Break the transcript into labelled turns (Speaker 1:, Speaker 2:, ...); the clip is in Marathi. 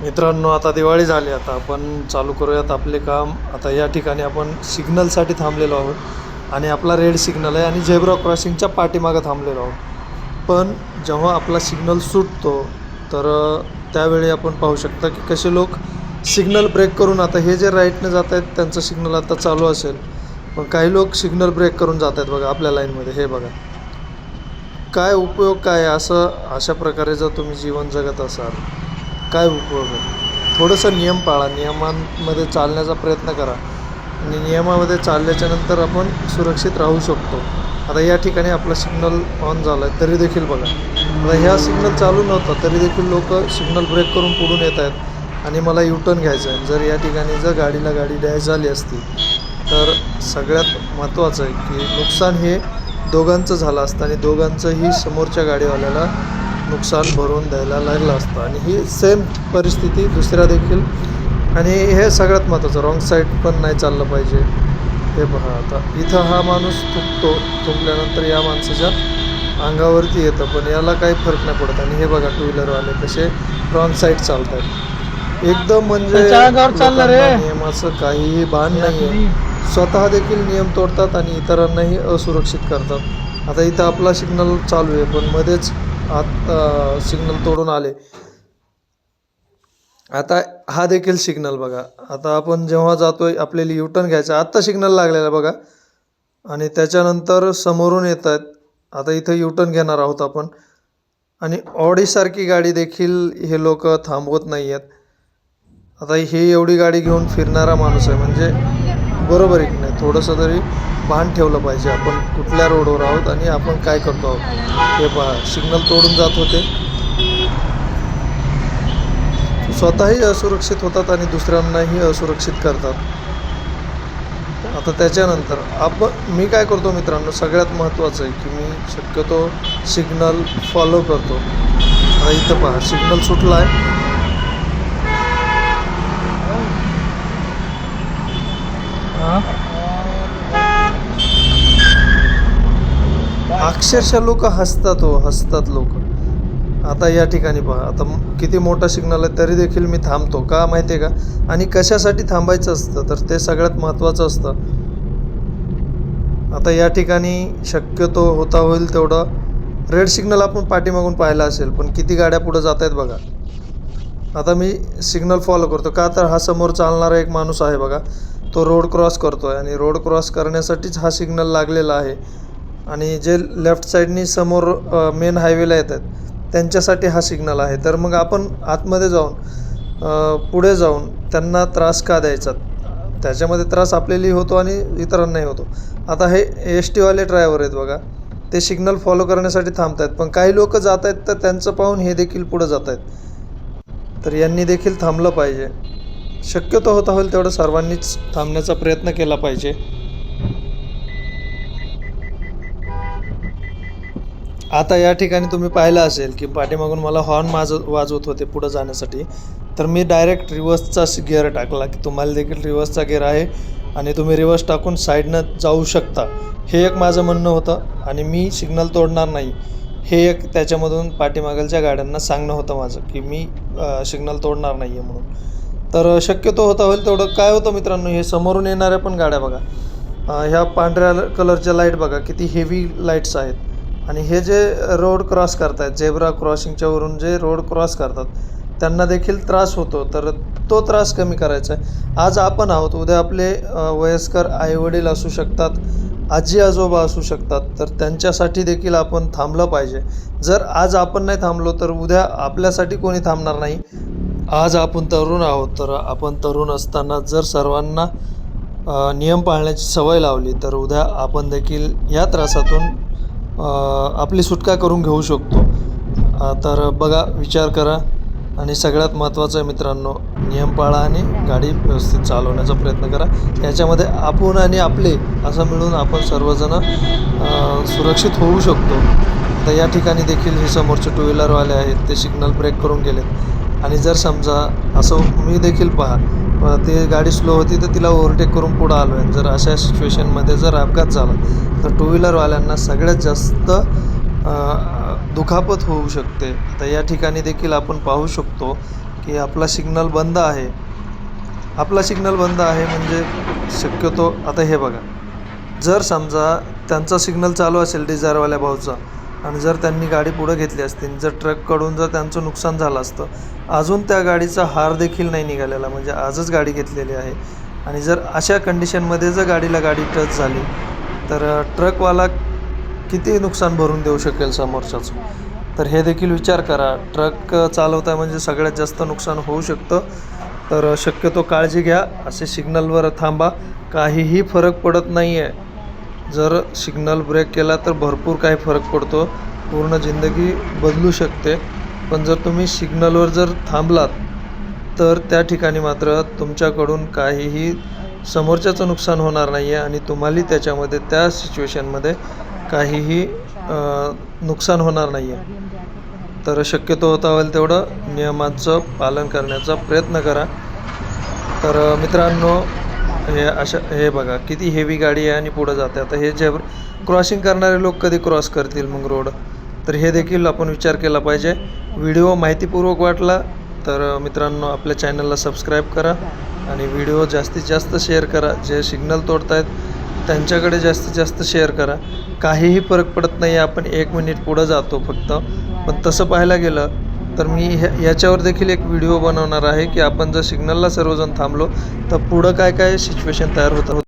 Speaker 1: मित्रांनो आता दिवाळी झाली आता. आपण चालू करूयात आपले काम. आता या ठिकाणी आपण सिग्नलसाठी थांबलेलो आहोत. आणि आपला रेड सिग्नल आहे आणि झेब्रा क्रॉसिंगच्या पाठीमागं थांबलेलो आहोत. पण जेव्हा आपला सिग्नल सुटतो तर त्यावेळी आपण पाहू शकता की कसे लोक सिग्नल ब्रेक करून आता हे जे राईटनं जात आहेत त्यांचं सिग्नल आता चालू असेल. पण काही लोक सिग्नल ब्रेक करून जात आहेत बघा आपल्या लाईनमध्ये. हे बघा. काय उपयोग काय असं अशा प्रकारे जर तुम्ही जीवन जगत असाल काय उपयोग आहे? थोडंसं नियम पाळा. नियमांमध्ये चालण्याचा प्रयत्न करा. आणि नियमामध्ये चालल्याच्या नंतर आपण सुरक्षित राहू शकतो. आता या ठिकाणी आपला सिग्नल ऑन झाला आहे तरी देखील बघा. आता ह्या सिग्नल चालू नव्हता तरी देखील लोक सिग्नल ब्रेक करून पुढून येत आहेत. आणि मला युटर्न घ्यायचं आहे. जर या ठिकाणी जर गाडीला गाडी डॅश झाली असती तर सगळ्यात महत्त्वाचं आहे की नुकसान हे दोघांचं झालं असतं आणि दोघांचंही समोरच्या गाडीवाल्याला नुकसान भरून द्यायला लागलं असतं. आणि ही सेम परिस्थिती दुसऱ्या देखील. आणि हे सगळ्यात महत्त्वाचं रॉंग साईड पण नाही चाललं पाहिजे. हे पहा आता. इथं हा माणूस थुकतो. थुकल्यानंतर या माणसाच्या अंगावरती येतं. पण याला काही फरक नाही पडत. आणि हे बघा टू व्हीलरवाले कसे रॉंग साईड चालत आहेत एकदम म्हणजे नियमाचं काहीही भान नाही आहे स्वतः देखील नियम तोडतात आणि इतरांनाही असुरक्षित करतात. आता इथं आपला सिग्नल चालू आहे. पण मध्येच आत सिग्नल तोडून आले. आता हा देखील सिग्नल बघा. आता आपण जेव्हा जातोय आपल्याला युटर्न घ्यायचं आत्ता सिग्नल लागलेला आहे बघा. आणि त्याच्यानंतर समोरून येत आहेत. आता इथं युटर्न घेणार आहोत आपण. आणि ऑडीसारखी गाडी देखील हे लोक थांबवत नाही आहेत आता ही एवढी गाडी घेऊन फिरणारा माणूस आहे. म्हणजे बरोबर आहे की नाही? थोडंसं तरी भान ठेवलं पाहिजे. आपण कुठल्या रोडवर आहोत आणि आपण काय करतो आहोत? हे पहा सिग्नल तोडून जात होते. स्वतःही असुरक्षित होतात आणि दुसऱ्यांनाही असुरक्षित करतात. आता त्याच्यानंतर आपण मी काय करतो मित्रांनो सगळ्यात महत्त्वाचं आहे की मी शक्यतो सिग्नल फॉलो करतो. आता इथं पहा सिग्नल सुटला आहे अक्षरशः लोक हसतात हो हसतात लोक. आता या ठिकाणी पहा आता किती मोठा सिग्नल आहे तरी देखील मी थांबतो का माहिती आहे का? आणि कशासाठी थांबायचं असतं? तर ते सगळ्यात महत्त्वाचं असतं. आता या ठिकाणी शक्यतो होता होईल तेवढं रेड सिग्नल आपण पाठीमागून पाहिला असेल पण किती गाड्या पुढे जात आहेत बघा. आता मी सिग्नल फॉलो करतो. का तर हा समोर चालणारा एक माणूस आहे बघा. तो रोड क्रॉस करतो आहे आणि रोड क्रॉस करण्यासाठीच हा सिग्नल लागलेला आहे. आणि जे लेफ्ट साईडनी समोर मेन हायवेला येत आहेत त्यांच्यासाठी हा सिग्नल आहे. तर मग आपण आतमध्ये जाऊन पुढे जाऊन त्यांना त्रास का द्यायचा? त्याच्यामध्ये त्रास आपल्यालाही होतो आणि इतरांनाही होतो. आता हे एस टीवाले ड्रायव्हर आहेत बघा ते सिग्नल फॉलो करण्यासाठी थांबत आहेत पण काही लोक जात आहेत तर त्यांचं पाहून हे देखील पुढं जात आहेत तर यांनी देखील थांबलं पाहिजे. शक्यतो होता होईल तेवढं सर्वांनीच थांबण्याचा प्रयत्न केला पाहिजे. आता या ठिकाणी तुम्ही पाहिलं असेल की पाठीमागून मला हॉर्न माज वाजवत होते पुढं जाण्यासाठी. तर मी डायरेक्ट रिवर्सचा गिअर टाकला की तुम्हाला देखील रिवर्सचा गिअर आहे आणि तुम्ही रिवर्स टाकून साईडनं जाऊ शकता. हे एक माझं म्हणणं होतं आणि मी सिग्नल तोडणार नाही. हे एक त्याच्यामधून पाठीमागलच्या गाड्यांना सांगणं होतं माझं की मी सिग्नल तोडणार नाही आहे म्हणून. तर शक्यतो होता होईल तेवढं. काय होतं मित्रांनो हे समोरून येणाऱ्या पण गाड्या बघा. ह्या पांढऱ्या कलरच्या लाइट बघा किती हेवी लाईट्स आहेत. आणि हे जे रोड क्रॉस करतात झेब्रा क्रॉसिंगच्या वरून जे रोड क्रॉस करतात त्यांना देखील त्रास होतो. तर तो त्रास कमी करायचा आहे. आज आपण आहोत उद्या आपले वयस्कर आईवडील असू शकतात आजी आजोबा असू शकतात तर त्यांच्यासाठी देखील आपण थांबलं पाहिजे. जर आज आपण नाही थांबलो तर उद्या आपल्यासाठी कोणी थांबणार नाही. आज आपण तरुण आहोत तर आपण तरुण असताना जर सर्वांना नियम पाळण्याची सवय लावली तर उद्या आपण देखील या त्रासातून आपली सुटका करून घेऊ शकतो. तर बघा विचार करा. आणि सगळ्यात महत्त्वाचं आहे मित्रांनो नियम पाळा आणि गाडी व्यवस्थित चालवण्याचा प्रयत्न करा. याच्यामध्ये आपण आणि आपले असं मिळून आपण सर्वजण सुरक्षित होऊ शकतो. आता या ठिकाणी देखील हे समोरचे टू व्हीलरवाले आहेत ते सिग्नल ब्रेक करून गेलेत. आणि जर समजा असं मी देखील पहा ते गाडी स्लो होती तर तिला ओव्हरटेक करून पुढं आलो आहे जर अशा सिच्युएशनमध्ये जर अपघात झाला तर टू व्हीलरवाल्यांना सगळ्यात जास्त दुखापत होऊ शकते. तर या ठिकाणी देखील आपण पाहू शकतो की आपला सिग्नल बंद आहे. आपला सिग्नल बंद आहे म्हणजे शक्यतो आता हे बघा. जर समजा त्यांचा सिग्नल चालू असेल डिझायरवाल्या भाऊचा आणि जर त्यांनी गाडी पुढं घेतली असती जर ट्रककडून जर त्यांचं नुकसान झालं असतं अजून त्या गाडीचा हार देखील नाही निघालेला. म्हणजे आजच गाडी घेतलेली आहे. आणि जर अशा कंडिशनमध्ये जर गाडीला गाडी टच झाली तर ट्रकवाला किती नुकसान भरून देऊ शकेल समोरच्याचं? तर हे देखील विचार करा. ट्रक चालवताय म्हणजे सगळ्यात जास्त नुकसान होऊ शकतं. तर शक्यतो काळजी घ्या. असे सिग्नलवर थांबा. काहीही फरक पडत नाही आहे जर सिग्नल ब्रेक केला तर भरपूर काही फरक पडतो. पूर्ण जिंदगी बदलू शकते. पण जर तुम्ही सिग्नलवर जर थांबलात तर त्या ठिकाणी मात्र तुमच्याकडून काहीही समोरच्याचं नुकसान होणार नाही आहे आणि तुम्हाला त्याच्यामध्ये त्या सिच्युएशनमध्ये काहीही नुकसान होणार नाही आहे तर शक्यतो होता होईल तेवढं नियमांचं पालन करण्याचा प्रयत्न करा. तर मित्रांनो हे अशा हे बघा किती हेवी गाडी आहे आणि पुढं जाते आता हे जे क्रॉसिंग करणारे लोक कधी क्रॉस करतील मग रोड तर हे देखील आपण विचार केला पाहिजे. व्हिडिओ माहितीपूर्वक वाटला तर मित्रांनो आपल्या चॅनलला सबस्क्राईब करा आणि व्हिडिओ जास्तीत जास्त शेअर करा. जे सिग्नल तोडतायत त्यांच्याकडे जास्तीत जास्त शेअर करा. काहीही फरक पडत नाही आपण एक मिनिट पुढं जातो फक्त. पण तसं पाहायला गेलं तर मी ह्या याच्यावर देखील एक व्हिडिओ बनवणार आहे की आपण जर सिग्नलला सर्वजण थांबलो तर पुढं काय काय सिच्युएशन तयार होतं